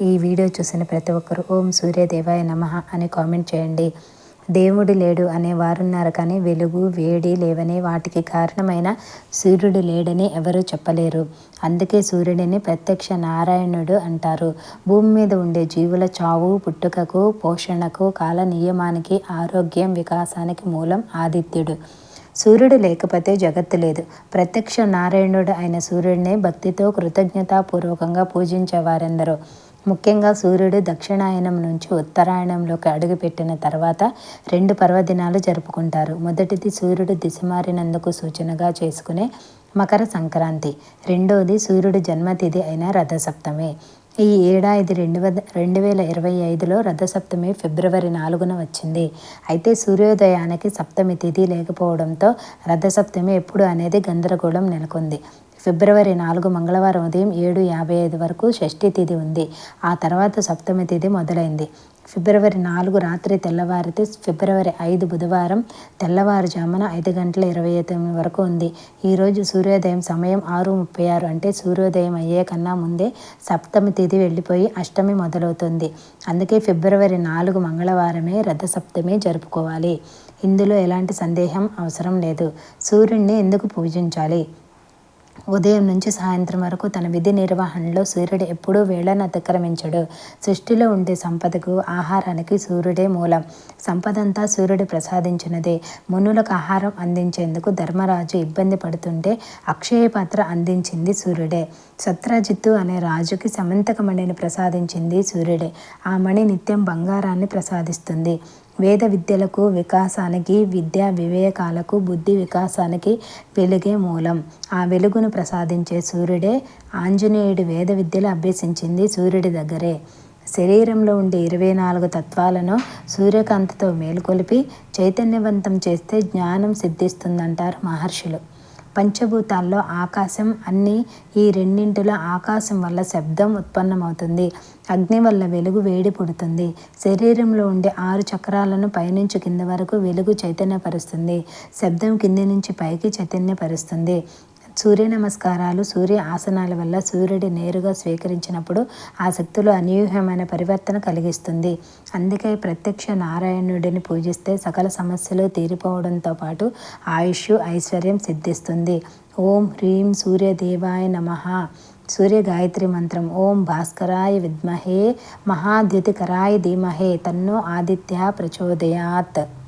ఈ వీడియో చూసిన ప్రతి ఒక్కరు ఓం సూర్యదేవాయ నమ అని కామెంట్ చేయండి. దేవుడు లేడు అనే వారున్నారు కానీ వెలుగు వేడి లేవని వాటికి కారణమైన సూర్యుడు లేడని ఎవరూ చెప్పలేరు. అందుకే సూర్యుడిని ప్రత్యక్ష నారాయణుడు అంటారు. భూమి మీద ఉండే జీవుల చావు పుట్టుకకు పోషణకు కాల నియమానికి ఆరోగ్యం వికాసానికి మూలం ఆదిత్యుడు. సూర్యుడు లేకపోతే జగత్తు లేదు. ప్రత్యక్ష నారాయణుడు అయిన సూర్యుడిని భక్తితో కృతజ్ఞతాపూర్వకంగా పూజించేవారెందరో. ముఖ్యంగా సూర్యుడు దక్షిణాయనం నుంచి ఉత్తరాయణంలోకి అడుగుపెట్టిన తర్వాత రెండు పర్వదినాలు జరుపుకుంటారు. మొదటిది సూర్యుడు దిశ మారినందుకు సూచనగా చేసుకునే మకర సంక్రాంతి. రెండోది సూర్యుడు జన్మతిథి అయిన రథసప్తమి. ఈ ఏడాది రెండు వద రెండు వేల ఇరవై ఐదులో రథసప్తమి ఫిబ్రవరి నాలుగున వచ్చింది. అయితే సూర్యోదయానికి సప్తమి తిథి లేకపోవడంతో రథసప్తమి ఎప్పుడు అనేది గందరగోళం నెలకొంది. ఫిబ్రవరి నాలుగు మంగళవారం ఉదయం ఏడు యాభై ఐదు వరకు షష్ఠి తిథి ఉంది. ఆ తర్వాత సప్తమి తిథి మొదలైంది. ఫిబ్రవరి నాలుగు రాత్రి తెల్లవారితే ఫిబ్రవరి ఐదు బుధవారం తెల్లవారుజామున ఐదు గంటల ఇరవై తొమ్మిది వరకు ఉంది. ఈరోజు సూర్యోదయం సమయం ఆరు ముప్పై ఆరు అంటే సూర్యోదయం అయ్యే కన్నా ముందే సప్తమి తిథి వెళ్ళిపోయి అష్టమి మొదలవుతుంది. అందుకే ఫిబ్రవరి నాలుగు మంగళవారమే రథ సప్తమి జరుపుకోవాలి. ఇందులో ఎలాంటి సందేహం అవసరం లేదు. సూర్యుడిని ఎందుకు పూజించాలి? ఉదయం నుంచి సాయంత్రం వరకు తన విధి నిర్వహణలో సూర్యుడు ఎప్పుడూ వేళను అతిక్రమించడు. సృష్టిలో ఉండే సంపదకు ఆహారానికి సూర్యుడే మూలం. సంపదంతా సూర్యుడు ప్రసాదించినదే. మునులకు ఆహారం అందించేందుకు ధర్మరాజు ఇబ్బంది పడుతుంటే అక్షయ పాత్ర అందించింది సూర్యుడే. సత్రాజిత్తు అనే రాజుకి సమంతక మణిని ప్రసాదించింది సూర్యుడే. ఆ మణి నిత్యం బంగారాన్ని ప్రసాదిస్తుంది. వేద విద్యలకు వికాసానికి విద్యా వివేకాలకు బుద్ధి వికాసానికి వెలుగే మూలం. ఆ వెలుగును ప్రసాదించే సూర్యుడే ఆంజనేయుడి వేద విద్యలు అభ్యసించింది సూర్యుడి దగ్గరే. శరీరంలో ఉండే ఇరవై నాలుగు తత్వాలను సూర్యకాంతితో మేలుకొలిపి చైతన్యవంతం చేస్తే జ్ఞానం సిద్ధిస్తుందంటారు మహర్షులు. పంచభూతాల్లో ఆకాశం అన్ని ఈ రెండింటిలో ఆకాశం వల్ల శబ్దం ఉత్పన్నమవుతుంది. అగ్ని వల్ల వెలుగు వేడి పుడుతుంది శరీరంలో ఉండే ఆరు చక్రాలను పైనుంచి కింద వరకు వెలుగు చైతన్యపరుస్తుంది. శబ్దం కింది నుంచి పైకి చైతన్యపరుస్తుంది. సూర్య నమస్కారాలు సూర్య ఆసనాల వల్ల సూర్యుడి నేరుగా స్వీకరించినప్పుడు ఆ శక్తులు అనూహ్యమైన పరివర్తన కలిగిస్తుంది. అందుకే ప్రత్యక్ష నారాయణుడిని పూజిస్తే సకల సమస్యలు తీరిపోవడంతో పాటు ఆయుష్ ఐశ్వర్యం సిద్ధిస్తుంది. ఓం హ్రీం సూర్యదేవాయ నమ. సూర్య గాయత్రి మంత్రం. ఓం భాస్కరాయ విద్మహే. మహాద్యుతికరాయ ధీమహే. తన్నో ఆదిత్య ప్రచోదయాత్.